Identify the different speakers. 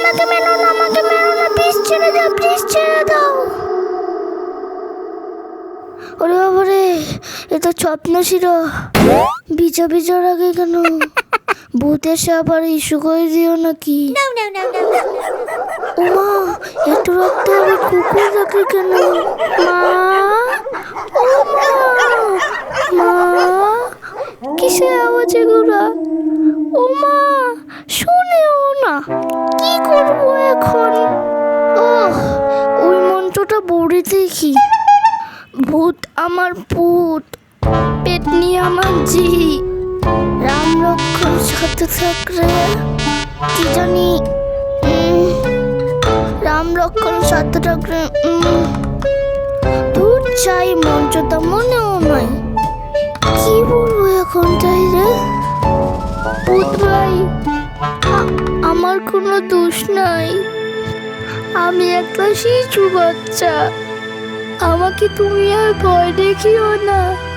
Speaker 1: আমাকে মেরো না আমাকে মেরো না প্লিজ ছেড়ে দাও প্লিজ ছেড়ে দাও। ওরে বাবারে এ তো স্বপ্ন ছিল। ভিজা ভিজার আগে কেন? ভূতের সাপ আর ইস্যু করে দিও নাকি? ওমা এত রক্ত আমি কুকুর রাখি কেন? মা মা কিসের আওয়াজে ও মা শুনেও না। দেখি। ভূত আমার পুত পেটনি আমার জি রাম লক্ষণ সাথে থাকলে কি জানি? রাম লক্ষণ সাথে থাকলে ভূত চাই মন্ত্রটা মনেও নাই। কি বলব এখন তাই রে ভূত ভাই আমার কোনো দোষ নাই। আমি একটা শিশু বাচ্চা আমাকে তুমি আর ভয় দেখিও না।